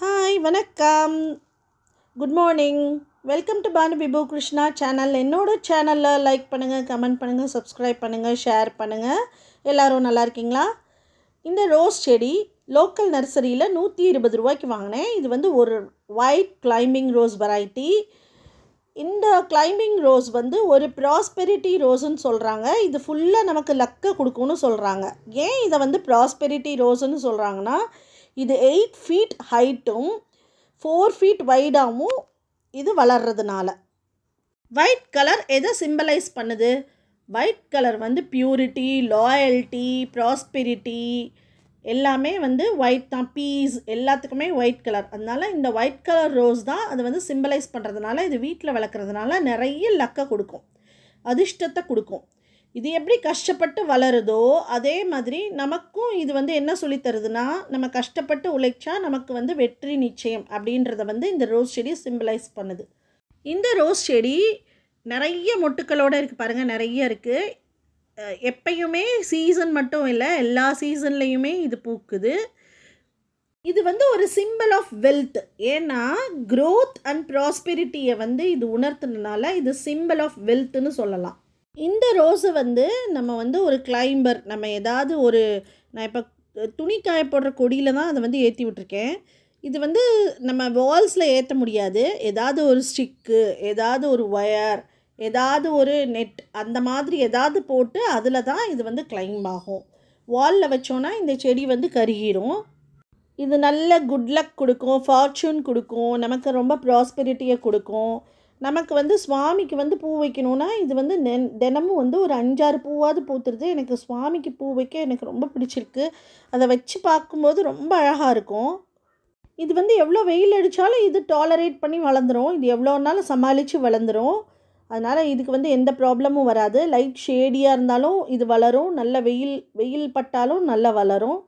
Hi வணக்கம். Good morning welcome to Bhanu Bibu Krishna channel என்னோட சேனலில் லைக் பண்ணுங்கள் கமெண்ட் பண்ணுங்கள் சப்ஸ்கிரைப் பண்ணுங்கள் ஷேர் பண்ணுங்கள் எல்லோரும் நல்லா இருக்கீங்களா? இந்த ரோஸ் செடி லோக்கல் நர்சரியில் நூற்றி இருபது ரூபாய்க்கு வாங்கினேன். இது வந்து ஒரு ஒயிட் கிளைம்பிங் ரோஸ் வெரைட்டி இந்த கிளைம்பிங் ரோஸ் வந்து ஒரு ப்ராஸ்பெரிட்டி ரோஸுன்னு சொல்கிறாங்க இது ஃபுல்லாக நமக்கு லக்கை கொடுக்கும்னு சொல்கிறாங்க ஏன் இதை வந்து ப்ராஸ்பெரிட்டி ரோஸுன்னு சொல்கிறாங்கன்னா இது எயிட் ஃபீட் ஹைட்டும் ஃபோர் ஃபீட் வைடாகவும் இது வளர்றதுனால. ஒயிட் கலர் எதை சிம்பலைஸ் பண்ணுது? ஒயிட் கலர் வந்து பியூரிட்டி லாயல்ட்டி ப்ராஸ்பெரிட்டி எல்லாமே வந்து ஒயிட் தான் பீஸ் எல்லாத்துக்குமே ஒயிட் கலர் அதனால் இந்த ஒயிட் கலர் ரோஸ் தான் அது வந்து சிம்பலைஸ் பண்ணுறதுனால இது வீட்டில் வளர்க்குறதுனால நிறைய லக்கை கொடுக்கும். அதிர்ஷ்டத்தை கொடுக்கும். இது எப்படி கஷ்டப்பட்டு வளருதோ அதே மாதிரி நமக்கும் இது வந்து என்ன சொல்லித்தருதுன்னா நம்ம கஷ்டப்பட்டு உழைச்சா நமக்கு வந்து வெற்றி நிச்சயம் அப்படின்றத வந்து இந்த ரோஸ் செடி சிம்பிளைஸ் பண்ணுது. இந்த ரோஸ் செடி நிறைய மொட்டுக்களோடு இருக்குது பாருங்கள் நிறைய இருக்குது எப்பயுமே சீசன் மட்டும் இல்லை எல்லா சீசன்லேயுமே இது பூக்குது. இது வந்து ஒரு சிம்பிள் ஆஃப் வெல்த் ஏன்னா க்ரோத் அண்ட் ப்ராஸ்பெரிட்டியை வந்து இது உணர்த்துனதுனால இது சிம்பிள் ஆஃப் வெல்த்னு சொல்லலாம். இந்த ரோஸை வந்து நம்ம வந்து ஒரு கிளைம்பர் நம்ம ஏதாவது ஒரு நான் இப்போ துணி காய போடுற கொடியில் தான் அதை வந்து ஏற்றி விட்டுருக்கேன். இது வந்து நம்ம வால்ஸில் ஏற்ற முடியாது. ஏதாவது ஒரு ஸ்டிக்கு ஏதாவது ஒரு ஒயர் ஏதாவது ஒரு நெட் அந்த மாதிரி ஏதாவது போட்டு அதில் தான் இது வந்து கிளைம்ப் ஆகும். வாலில் வச்சோன்னா இந்த செடி வந்து கருகிரும். இது நல்ல குட் லக் கொடுக்கும் ஃபார்ச்சூன் கொடுக்கும் நமக்கு ரொம்ப ப்ராஸ்பெரிட்டியை கொடுக்கும். நமக்கு வந்து சுவாமிக்கு வந்து பூ வைக்கணும்னா இது வந்து நென் தினமும் வந்து ஒரு அஞ்சாறு பூவாவது பூத்துருது. எனக்கு சுவாமிக்கு பூ வைக்க எனக்கு ரொம்ப பிடிச்சிருக்கு. அதை வச்சு பார்க்கும்போது ரொம்ப அழகாக இருக்கும். இது வந்து எவ்வளோ வெயில் அடித்தாலும் இது டாலரேட் பண்ணி வளர்ந்துரும். இது எவ்வளோ நாளும் சமாளித்து வளர்ந்துரும். அதனால் இதுக்கு வந்து எந்த ப்ராப்ளமும் வராது. லைட் ஷேடியாக இருந்தாலும் இது வளரும். நல்ல வெயில் வெயில் பட்டாலும் நல்லா வளரும்.